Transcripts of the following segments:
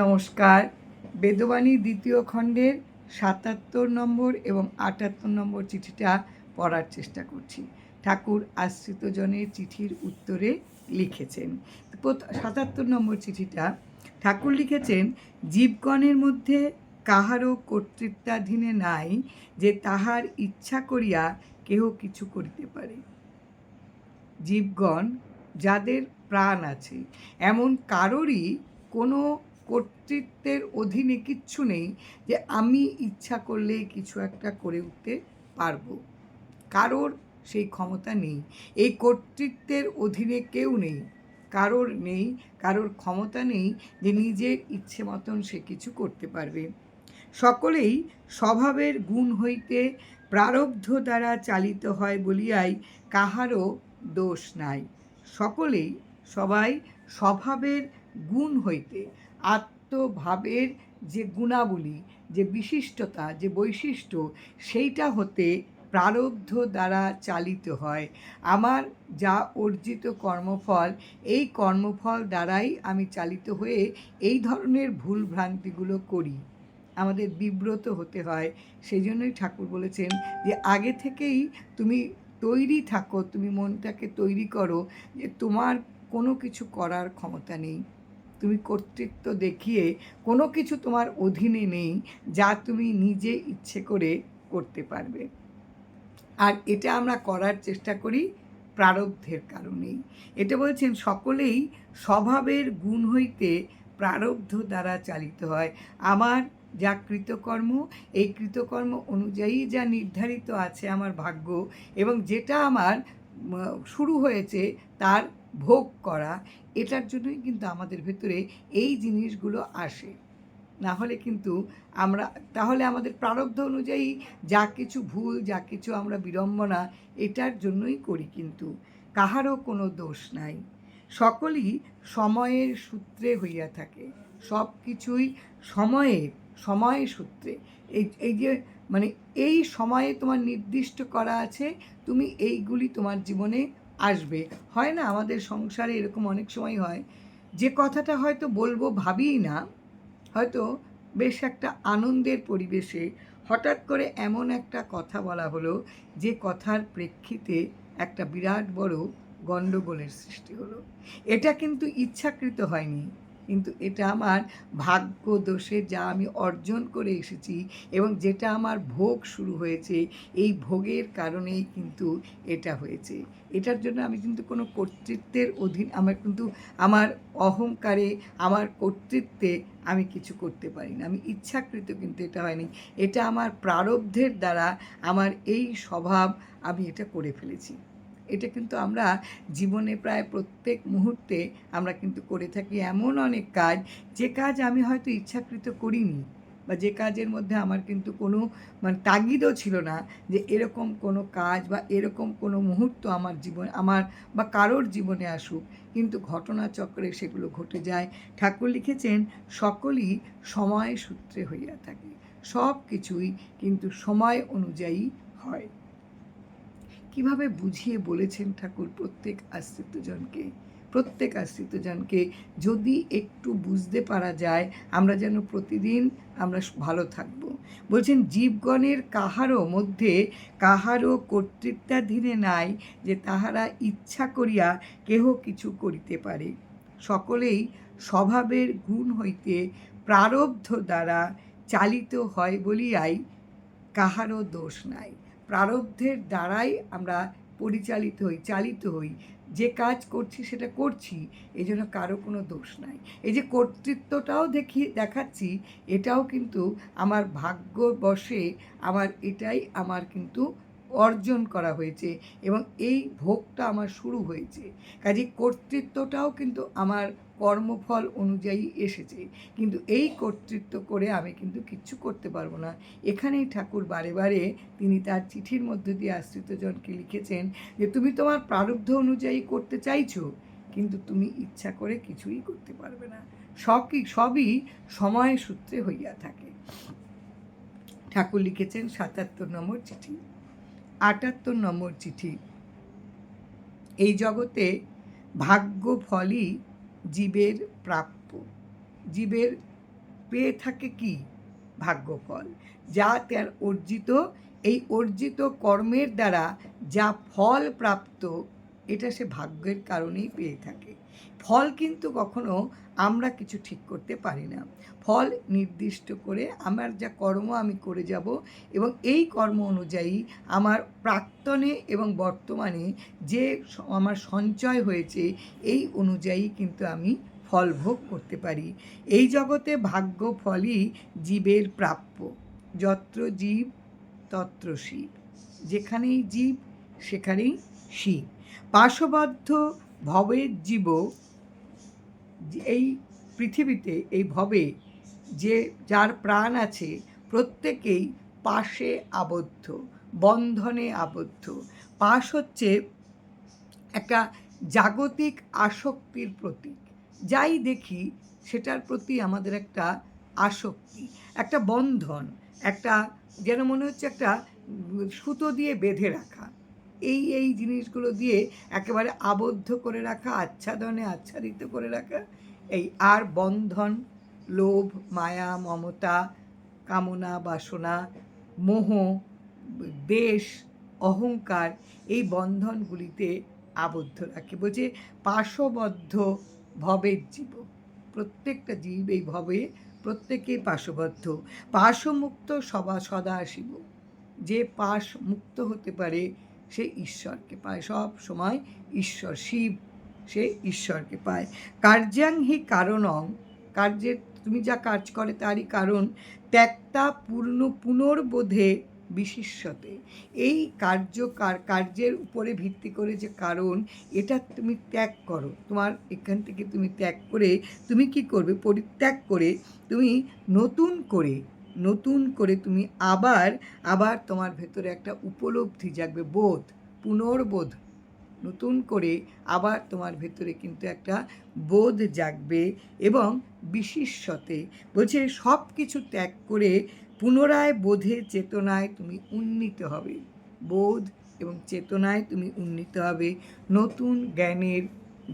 নমস্কার। বেদবাণী দ্বিতীয় খণ্ডের সাতাত্তর নম্বর এবং আটাত্তর নম্বর চিঠিটা পড়ার চেষ্টা করছি। ঠাকুর আশ্রিত জনের চিঠির উত্তরে লিখেছেন। সাতাত্তর নম্বর চিঠিটা, ঠাকুর লিখেছেন, জীবগণের মধ্যে কাহারও কর্তৃত্বাধীনে নাই যে তাহার ইচ্ছা করিয়া কেহ কিছু করিতে পারে। জীবগণ যাদের প্রাণ আছে, এমন কারোরই কোনো কর্তৃত্বের অধীনে কিচ্ছু নেই যে আমি ইচ্ছা করলে কিছু একটা করে উঠতে পারব। কারোর সেই ক্ষমতা নেই। এই কর্তৃত্বের অধীনে কেউ নেই। কারোর নেই, কারোর ক্ষমতা নেই যে নিজের ইচ্ছে মতন সে কিছু করতে পারবে। সকলেই স্বভাবের গুণ হইতে প্রারব্ধ দ্বারা চালিত হয় বলিয়াই কাহারও দোষ নাই। সকলেই সবাই স্বভাবের গুণ হইতে আত্মভাবের যে গুণাবলী, যে বিশিষ্টতা, যে বৈশিষ্ট্য, সেইটা হতে প্রারব্ধ দ্বারা চালিত হয়। আমার যা অর্জিত কর্মফল, এই কর্মফল দ্বারাই আমি চালিত হয়ে এই ধরনের ভুল ভ্রান্তিগুলো করি। আমাদের বিব্রত হতে হয়। সেই জন্যই ঠাকুর বলেছেন যে, আগে থেকেই তুমি তৈরি থাকো, তুমি মনটাকে তৈরি করো যে, তোমার কোনো কিছু করার ক্ষমতা নেই। তুমি কর্তৃত্ব দেখিয়ে কোনো কিছু তোমার অধীনে নেই, যা তুমি নিজে ইচ্ছে করে করতে পারবে। আর এটা আমরা করার চেষ্টা করি প্রারব্ধের কারণেই। এটা বলছেন, সকলেই স্বভাবের গুণ হইতে প্রারব্ধ দ্বারা চালিত হয়। আমার যা কৃতকর্ম, এই কৃতকর্ম অনুযায়ী যা নির্ধারিত আছে আমার ভাগ্য এবং যেটা আমার শুরু হয়েছে, তার ভোগ করা, এটার জন্যই কিন্তু আমাদের ভেতরে এই জিনিসগুলো আসে। না হলে কিন্তু আমরা, তাহলে আমাদের প্রারব্ধ অনুযায়ী যা কিছু ভুল, যা কিছু আমরা বিড়ম্বনা, এটার জন্যই করি কিন্তু। কাহারও কোনো দোষ নাই। সকলই সময়ের সূত্রে হইয়া থাকে। সব কিছুই সময়ের সময়ের সূত্রে। এই এই যে মানে এই সময়ে তোমার নির্দিষ্ট করা আছে, তুমি এইগুলি তোমার জীবনে আসবে। হয় না, আমাদের সংসারে এরকম অনেক সময় হয়, যে কথাটা হয়তো বলব ভাবিই না, হয়তো বেশ একটা আনন্দের পরিবেশে হঠাৎ করে এমন একটা কথা বলা হলো, যে কথার প্রেক্ষিতে একটা বিরাট বড় গণ্ডগোলের সৃষ্টি হলো। এটা কিন্তু ইচ্ছাকৃত হয়নি। কিন্তু এটা আমার ভাগ্য দোষে যা আমি অর্জন করে এসেছি এবং যেটা আমার ভোগ শুরু হয়েছে, এই ভোগের কারণেই কিন্তু এটা হয়েছে। এটার জন্য আমি কিন্তু কোনো কর্তৃত্বের অধীন, আমার কিন্তু আমার অহংকারে, আমার কর্তৃত্বে আমি কিছু করতে পারি না। আমি ইচ্ছাকৃত কিন্তু এটা হয়নি। এটা আমার প্রারব্ধের দ্বারা আমার এই স্বভাব আমি এটা করে ফেলেছি। এটা কিন্তু আমরা জীবনে প্রায় প্রত্যেক মুহূর্তে আমরা কিন্তু করে থাকি এমন অনেক কাজ, যে কাজ আমি হয়তো ইচ্ছাকৃত করিনি বা যে কাজের মধ্যে আমার কিন্তু কোনো মানে তাগিদও ছিল না যে এরকম কোনো কাজ বা এরকম কোনো মুহূর্ত আমার জীবন, আমার বা কারোর জীবনে আসুক। কিন্তু ঘটনাচক্রে সেগুলো ঘটে যায়। ঠাকুর লিখেছেন, সকলই সময় সূত্রে হইয়া থাকে। সব কিছুই কিন্তু সময় অনুযায়ী হয়। কীভাবে বুঝিয়ে বলেছেন ঠাকুর প্রত্যেক আশ্রিতজনকে? প্রত্যেক আশ্রিতজনকে যদি একটু বুঝতে পারা যায়, আমরা যেন প্রতিদিন আমরা ভালো থাকব। বলছেন, জীবগণের কাহারও মধ্যে কাহারও কর্তৃত্বাধীনে নাই যে তাহারা ইচ্ছা করিয়া কেহ কিছু করিতে পারে। সকলেই স্বভাবের গুণ হইতে প্রারব্ধ দ্বারা চালিত হয় বলিয়াই কাহারও দোষ নাই। প্রারব্ধের দ্বারাই আমরা পরিচালিত হই, চালিত হই। যে কাজ করছি সেটা করছি এই জন্য কারও কোনো দোষ নাই। এই যে কর্তৃত্বটাও দেখি, দেখাচ্ছি, এটাও কিন্তু আমার ভাগ্য বসে আমার এটাই আমার কিন্তু অর্জন করা হয়েছে এবং এই ভোগটা আমার শুরু হয়েছে। কাজে কর্তৃত্বটাও কিন্তু আমার কর্মফল অনুযায়ী এসেছে। কিন্তু এই কর্তৃত্ব করে আমি কিন্তু কিচ্ছু করতে পারব না। এখানেই ঠাকুর বারে বারে তিনি তার চিঠির মধ্য দিয়ে আশ্রিতজনকে লিখেছেন যে, তুমি তোমার প্রারব্ধ অনুযায়ী করতে চাইছো, কিন্তু তুমি ইচ্ছা করে কিছুই করতে পারবে না। সবই সবই সময় সূত্রে হইয়া থাকে। ঠাকুর লিখেছেন সাতাত্তর নম্বর চিঠি। আটাত্তর নম্বর চিঠি। এই জগতে ভাগ্য ফলই জীবের প্রাপ্য। জীবের পেয়ে থাকে কি? ভাগ্যফল। যা তার অর্জিত, এই অর্জিত কর্মের দ্বারা যা ফল প্রাপ্ত এটা সে ভাগ্যের কারণেই পেয়ে থাকে। ফল কিন্তু কখনো আমরা কিছু ঠিক করতে পারি না। ফল নির্দিষ্ট করে আমার যা কর্ম আমি করে যাব এবং এই কর্ম অনুযায়ী আমার প্রাক্তনে এবং বর্তমানে যে আমার সঞ্চয় হয়েছে এই অনুযায়ী কিন্তু আমি ফল ভোগ করতে পারি। এই জগতে ভাগ্য ফলই জীবের প্রাপ্য। যত্র জীব, তত্র শিব। যেখানেই জীব, সেখানেই শিব। পাশবদ্ধ ভবের জীব, এই পৃথিবীতে, এই ভবে যে যার প্রাণ আছে, প্রত্যেকেই পাশে আবদ্ধ, বন্ধনে আবদ্ধ। পাশ হচ্ছে একটা জাগতিক আসক্তির প্রতীক। যাই দেখি, সেটার প্রতি আমাদের একটা আসক্তি, একটা বন্ধন, একটা যেন মনে হচ্ছে একটা সুতো দিয়ে বেঁধে রাখা। এই এই জিনিসগুলো দিয়ে একেবারে আবদ্ধ করে রাখা, আচ্ছাদনে আচ্ছাদিত করে রাখা, এই আর বন্ধন, লোভ, মায়া, মমতা, কামনা, বাসনা, মোহ দেশ অহংকার, এই বন্ধনগুলিতে আবদ্ধ রাখে। বলছে পাশবদ্ধ ভবের জীব। প্রত্যেকটা জীব এই ভবে, প্রত্যেকেই পাশবদ্ধ পাশমুক্ত সবা, সদা শিব। যে পাশ মুক্ত হতে পারে সে ঈশ্বরকে পায়। সব সময় ঈশ্বর, শিব, সে ঈশ্বরকে পায়। কার্যাং হি কারণং, কার্যের, তুমি যা কাজ করে তারই কারণ, ত্যাক্তা পূর্ণ, পুনর্বোধে বিশিষ্যতে। এই কার্যকার কার্যের উপরে ভিত্তি করে যে কারণ, এটা তুমি ত্যাগ করো। তোমার এখান থেকে তুমি ত্যাগ করে, তুমি কি করবে? পরিত্যাগ করে, তুমি নতুন করে নতুন করে তুমি আবার আবার তোমার ভেতরে একটা উপলব্ধি জাগবে, বোধ, পুনর্বোধ। নতুন করে আবার তোমার ভেতরে কিন্তু একটা বোধ জাগবে এবং বিশিষ্যতে বলছে সব কিছু ত্যাগ করে পুনরায় বোধে চেতনায় তুমি উন্নীত হবে। বোধ এবং চেতনায় তুমি উন্নীত হবে, নতুন জ্ঞানের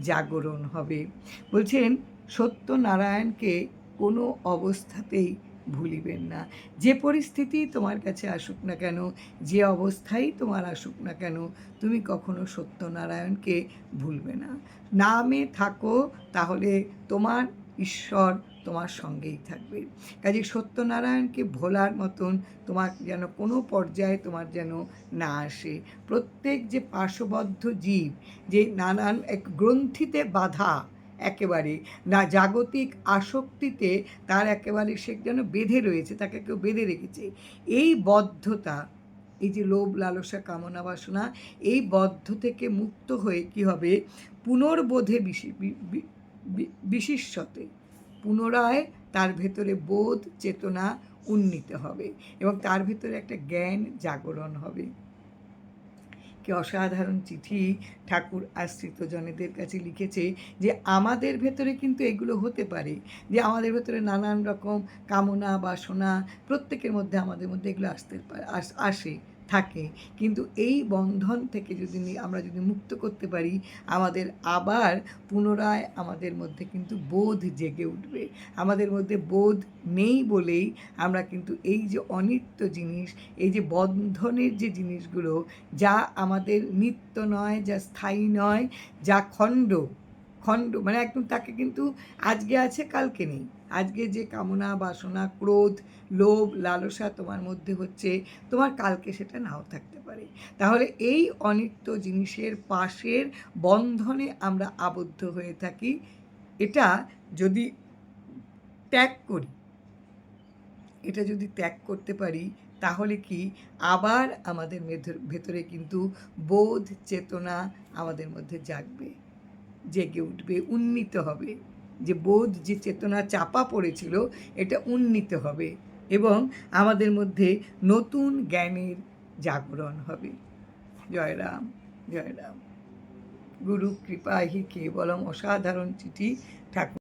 জাগরণ হবে। বলছেন সত্যনারায়ণকে কোনো অবস্থাতেই ভুলিবেন না। যে পরিস্থিতি তোমার কাছে আসুক না কেন, যে অবস্থায় তোমার আসুক না কেন, তুমি কখনো সত্যনারায়ণকে ভুলবে না। নামে থাকো, তাহলে তোমার ঈশ্বর তোমার সঙ্গেই থাকবে। কাজে সত্যনারায়ণকে ভোলার মতন তোমার যেন কোনো পর্যায়ে তোমার যেন না আসে। প্রত্যেক যে পার্শ্ববদ্ধ জীব, যে নানান এক গ্রন্থিতে বাধা একেবারে। না, জাগতিক আসক্তিতে তার একেবারে সে যেন বেঁধে রয়েছে, তাকে কেউ বেঁধে রেখেছে। এই বদ্ধতা, এই যে লোভ, লালসা, কামনা, বাসনা, এই বদ্ধ থেকে মুক্ত হয়ে কি হবে? পুনর্বোধে বিশিষ্যতে। পুনরায় তার ভেতরে বোধ, চেতনা উন্নীত হবে এবং তার ভেতরে একটা জ্ঞান জাগরণ হবে। কি অসাধারণ চিঠি ঠাকুর আশ্রিত জনেদের কাছে লিখেছে যে, আমাদের ভেতরে কিন্তু এগুলো হতে পারে। যে, আমাদের ভেতরে নানান রকম কামনা, বাসনা প্রত্যেকের মধ্যে আমাদের মধ্যে এগুলো আসতে আসে। থাকে। কিন্তু এই বন্ধন থেকে যদি আমরা যদি মুক্ত করতে পারি, আমাদের আবার পুনরায় আমাদের মধ্যে কিন্তু বোধ জেগে উঠবে। আমাদের মধ্যে বোধ নেই বলেই আমরা কিন্তু এই যে অনিত্য জিনিস, এই যে বন্ধনের যে জিনিসগুলো, যা আমাদের নিত্য নয়, যা স্থায়ী নয়, যা খণ্ড খণ্ড মানে একদম তাকে কিন্তু আজকে আছে, কালকে নেই। আজকে যে কামনা, বাসনা, ক্রোধ, লোভ, লালসা তোমার মধ্যে হচ্ছে, তোমার কালকে সেটা নাও থাকতে পারে। তাহলে এই অনিত্য জিনিসের পাশের বন্ধনে আমরা আবদ্ধ হয়ে থাকি। এটা যদি ত্যাগ করি, এটা যদি ত্যাগ করতে পারি, তাহলে কি আবার আমাদের ভেতরে কিন্তু বোধ, চেতনা আমাদের মধ্যে জাগবে। জেগে উঠবে, উন্নীত হবে। যে বোধ যে চেতনা চাপা পড়েছিল, এটা উন্নীত হবে এবং আমাদের মধ্যে নতুন জ্ঞানের জাগরণ হবে। জয়রাম জয়রাম জয় রাম। গুরু কৃপা হি কেবলম অসাধারণ চিঠি ঠাকুর